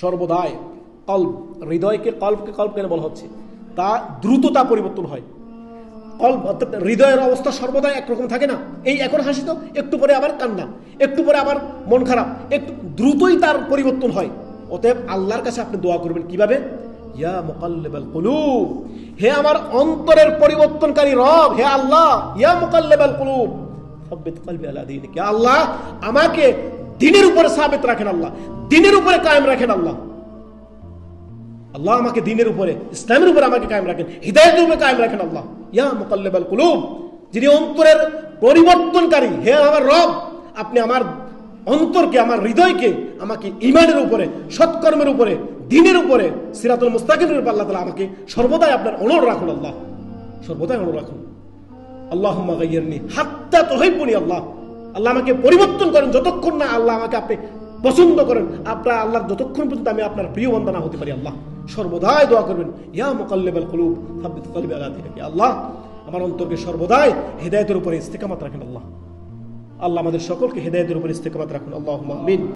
সর্বদাই কল্প হৃদয়কে কল্পকে কল্প কেন বলা হচ্ছে? তা দ্রুততা পরিবর্তন হয়। কল্প অর্থাৎ হৃদয়ের অবস্থা সর্বদাই একরকম থাকে না। এই এখন হাসি তো একটু পরে আবার কান্না, একটু পরে আবার মন খারাপ, একটু দ্রুতই তার পরিবর্তন হয়। অতএব আল্লাহর কাছে আপনি দোয়া করবেন কীভাবে? ইয়া মুকাল্লিবাল কুলুব, হে আমার অন্তরের পরিবর্তনকারী রব, হে আল্লাহ, ইয়া মুকাল্লিবাল কুলুব। আল্লাহ, আমাকে দিনের উপরে সাবিত রাখেন আল্লাহ। দিনের উপরে কায়েম রাখেন আল্লাহ। আল্লাহ আমাকে দিনের উপরে, ইসলামের উপরে আমাকে কায়েম রাখেন হৃদয়ের উপরে কায়েম রাখেন আল্লাহ। ইয়া মুকাল্লিবাল কুলুব, যিনি অন্তরের পরিবর্তনকারী, হে আমার রব, আপনি আমার অন্তরকে, আমার হৃদয়কে আমাকে ইমানের উপরে, সৎকর্মের উপরে, দিনের উপরে, সিরাতুল মুস্তাকিমের উপর আল্লাহ তাআলা আমাকে সর্বদাই আপনার অনর রাখুন আল্লাহ। সর্বদাই অনর রাখুন। আল্লাহ গাইয়ারনি হাত্তা তোহাইবনি আল্লাহ। আল্লাহ আমাকে পরিবর্তন করেন যতক্ষণ না আল্লাহ আমাকে আপনি পছন্দ করেন, আপনার আল্লাহ যতক্ষণ পর্যন্ত আমি আপনার প্রিয় বান্দা না হতে পারি, আল্লাহ সর্বদাই দোয়া করবেন। ইয়া মোকাল্লেবাল কলুব, সাব্বিত কলবে আলা দীনিক আল্লাহ, আমার অন্তরকে সর্বদাই হেদায়েতের উপরে ইস্তেকামাত রাখেন, আল্লাহ। আল্লাহ আমাদের সকলকে হেদায়েতের উপরে ইস্তেকামাত রাখুন আল্লাহ আমিন।